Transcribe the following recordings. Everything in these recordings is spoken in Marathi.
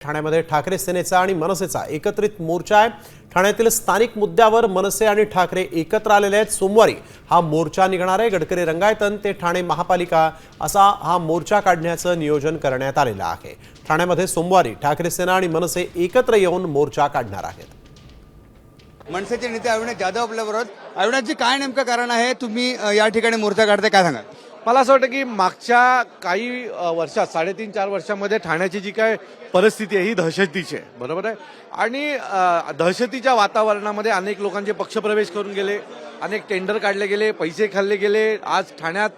ठाण्यामध्ये ठाकरे सेनेचा आणि मनसेचा एकत्रित मोर्चा आहे. ठाण्यातील स्थानिक मुद्द्यावर मनसे आणि ठाकरे एकत्र आलेले आहेत. सोमवारी हा मोर्चा निघणार आहे. गडकरी रंगायतन ते ठाणे महापालिका असा हा मोर्चा काढण्याचं नियोजन करण्यात आलेलं आहे. ठाण्यामध्ये सोमवारी ठाकरे सेना आणि मनसे एकत्र येऊन मोर्चा काढणार आहेत. मनसेचे नेते अविनाश जाधव आपल्याबरोबर अविनाशजी काय नेमकं कारण आहे? तुम्ही या ठिकाणी मोर्चा काढताय काय सांगाल? मला असं वाटतं की मागच्या काही वर्षात साडेतीन चार वर्षामध्ये ठाण्याची जी काय परिस्थिती आहे ही दहशतीची आहे. बरोबर आहे? आणि दहशतीच्या वातावरणामध्ये अनेक लोकांचे पक्षप्रवेश करून गेले. अनेक टेंडर काढले गेले पैसे खाल्ले गेले. आज ठाण्यात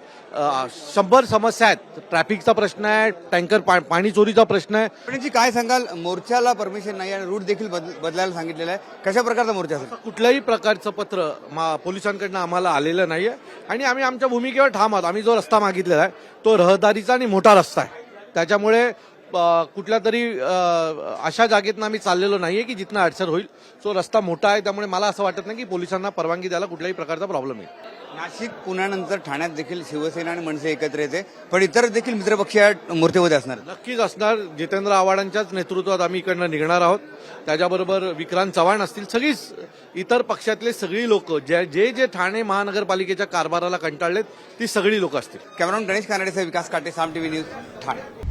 शंभर समस्या आहेत. ट्रॅफिकचा प्रश्न आहे टँकर पा- पाणी चोरीचा प्रश्न आहे. अविनाशजी काय सांगाल? मोर्चाला परमिशन नाही आणि रूट देखील बद- बदलायला सांगितलेलं आहे. कशा प्रकारचा मोर्चा असेल? कुठल्याही प्रकारचं पत्र मा पोलिसांकडनं आम्हाला आलेलं नाहीये. आणि आम्ही आमच्या भूमिकेवर ठाम आहोत. आम्ही जो रस्ता मागितलेला आहे तो रहदारीचा आणि मोठा रस्ता आहे. त्याच्यामुळे कुठल्या तरी अशा जागेतनं आम्ही चाललेलो नाहीये की जिथनं अडचण होईल. तो रस्ता मोठा आहे त्यामुळे मला असं वाटत नाही की पोलिसांना परवानगी द्यायला कुठल्याही प्रकारचा प्रॉब्लेम येईल. नाशिक पुण्यानंतर ठाण्यात देखील शिवसेना आणि मनसे एकत्र येते. पण इतर देखील मित्रपक्ष या मोर्चेमध्ये असणार. नक्कीच असणार. जितेंद्र आव्हाडांच्याच नेतृत्वात आम्ही इकडनं निघणार आहोत. त्याच्याबरोबर विक्रांत चव्हाण असतील. सगळीच इतर पक्षातले सगळी लोक जे जे जे ठाणे महानगरपालिकेच्या कारभाराला कंटाळलेत ती सगळी लोक असतील. कॅमेरॉन गणेश कानडेसह विकास काटे साम टीव्ही न्यूज ठाणे.